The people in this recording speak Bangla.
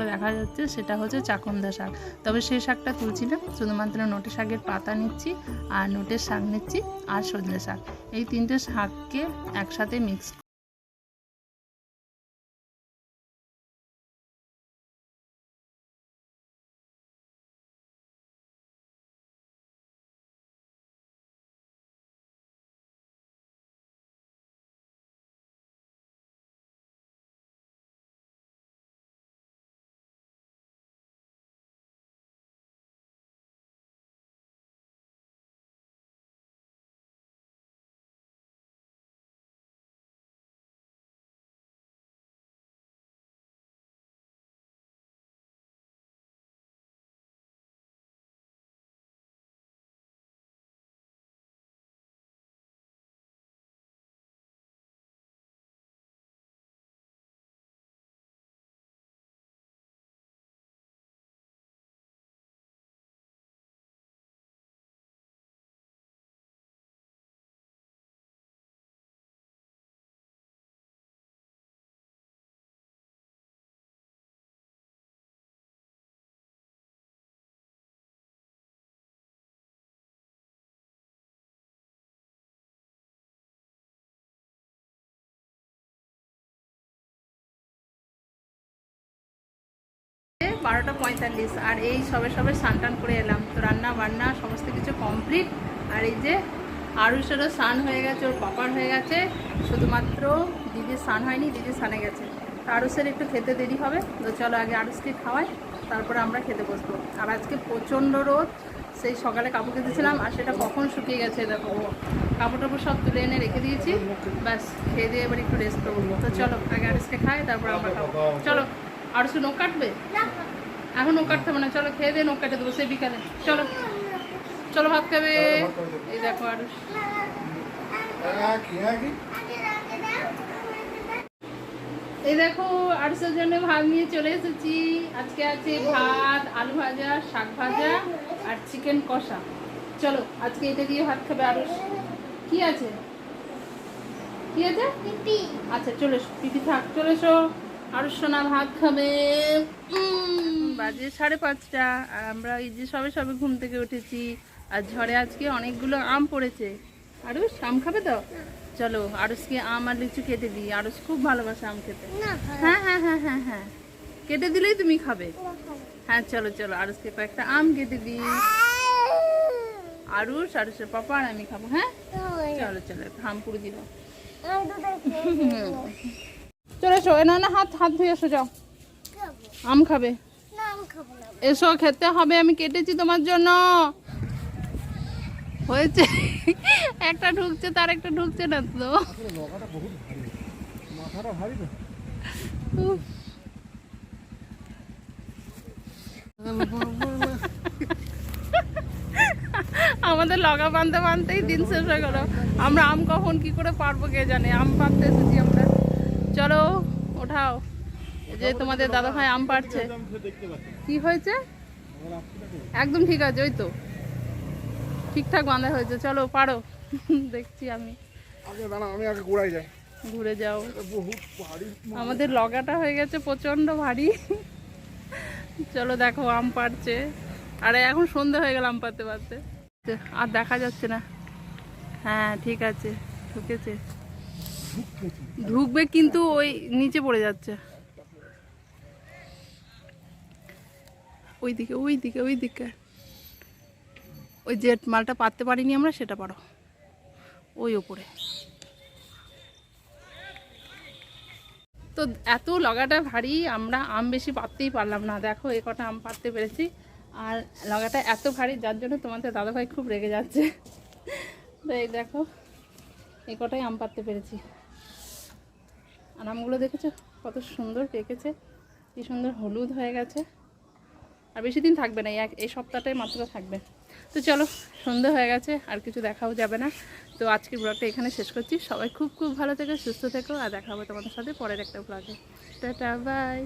শাকগুলো দেখা যাচ্ছে সেটা হচ্ছে চাকন্দা শাক। তবে সেই শাকটা তুলছি না শুধুমাত্র নোটে শাকের পাতা নিচ্ছি আর নোটের শাক নিচ্ছি আর সজনে শাক। এই তিনটে শাককে একসাথে মিক্স বারোটা পঁয়তাল্লিশ। আর এই সবে সবে স্নান করে এলাম। তো রান্না বান্না সমস্ত কিছু কমপ্লিট আর এই যে আরুষেরও স্নান হয়ে গেছে, ওর পাপার হয়ে গেছে। শুধুমাত্র দিদির স্নান হয়নি, দিদি স্নানে গেছে। তো আরুষের একটু খেতে দেরি হবে। তো চলো আগে আরুষকে খাওয়াই, তারপরে আমরা খেতে বসবো। আর আজকে প্রচণ্ড রোদ, সেই সকালে কাপড় কেটেছিলাম আর সেটা কখন শুকিয়ে গেছে দেখো। কাপড় টাপড় সব তুলে এনে রেখে দিয়েছি। ব্যাস, খেয়ে দিয়ে এবার একটু রেস্ট করব তো চলো, আগে আরুষকে খাই, তারপর আমরা খাব। চলো আরুষ নখ কাটবে? এখন ও কাটতে হবে না চলো খেয়ে দিয়ে নখ কাটে দেবো সে বিকালে। চলো চলো ভাত খাবে। এই দেখো আরুষ এই দেখো আরুষের জন্য ভাত নিয়ে চলে এসেছি। আজকে আছে ভাত আলু ভাজা শাক ভাজা আর চিকেন কষা। চলো আজকে এটা দিয়ে ভাত খাবে আরুষ কি আছে? কি আছে? আচ্ছা চলে এসো। পিপি থাক চলে এসো। আরুষ সোনা ভাত খাবে। বাজে সাড়ে পাঁচটা। আর আমরা এই যে সবে সবে ঘুম থেকে উঠেছি। আর ঝড়ে আজকে অনেকগুলো আম পড়েছে। আরুষ আম খাবে তো? চলো আরুষকে আম আর লিচু কেটে দিই। আরুষ খুব ভালোবাসে আম খেতে। হ্যাঁ হ্যাঁ হ্যাঁ হ্যাঁ হ্যাঁ। কেটে দিলেই তুমি খাবে। হ্যাঁ চলো চলো আরুষকে কয়েকটা আম কেটে দিই। আরুষ আরুষের পাপা আর আমি খাব হ্যাঁ? চলো চলো আম পুড়ে দিব চলে এসো এ না না হাত হাত ধুয়ে এসো যাও। আম খাবে? এসো খেতে হবে আমি কেটেছি তোমার জন্য। হয়েছে। একটা ঢুকছে তার একটা ঢুকছে না তো। আমাদের লগা বানতে বানতেই দিন শেষ হয়ে গেল। আমরা আম কখন কি করে পারব কে জানে? আম পারতে এসেছি আমরা। চলো ওঠাও। যে তোমাদের দাদা ভাই আম পারছে কি হয়েছে? একদম ঠিক আছে ওই তো। ঠিকঠাক বাঁধা হয়েছে চলো পারো। দেখছি আমি। ঘুরে যাও। আমাদের লগাটা হয়ে গেছে প্রচণ্ড ভারী। চলো দেখো আম পাড়ছে। আর এখন সন্ধে হয়ে গেল আম পাড়তে পারতে আর দেখা যাচ্ছে না। হ্যাঁ ঠিক আছে ঢুকেছে। ঢুকবে কিন্তু ওই নিচে পড়ে যাচ্ছে। ওই দিকে ওই দিকে ওই দিকে ওই যে মালটা পাততে পারিনি আমরা, সেটা পারো। ওই ওপরে। তো এত লগাটা ভারী, আমরা আম বেশি পাততেই পারলাম না। দেখো, এ কটা আম পাততে পেরেছি। আর লগাটা এত ভারী, যার জন্য তোমাদের দাদাভাই খুব রেগে যাচ্ছে। তো এই দেখো এই কটাই আম পাততে পেরেছি। আর আমগুলো দেখেছ? কত সুন্দর পেকেছে। কি সুন্দর হলুদ হয়ে গেছে। আর বেশি দিন থাকবে না, এই এক এই সপ্তাহটাই মাত্র থাকবে। তো চলো, সন্ধে হয়ে গেছে, আর কিছু দেখাও যাবে না। তো আজকের ব্লগটা এখানে শেষ করছি। সবাই খুব খুব ভালো থেকো, সুস্থ থেকো, আর দেখা হবে তোমাদের সাথে পরের একটা ব্লগে টাটা বাই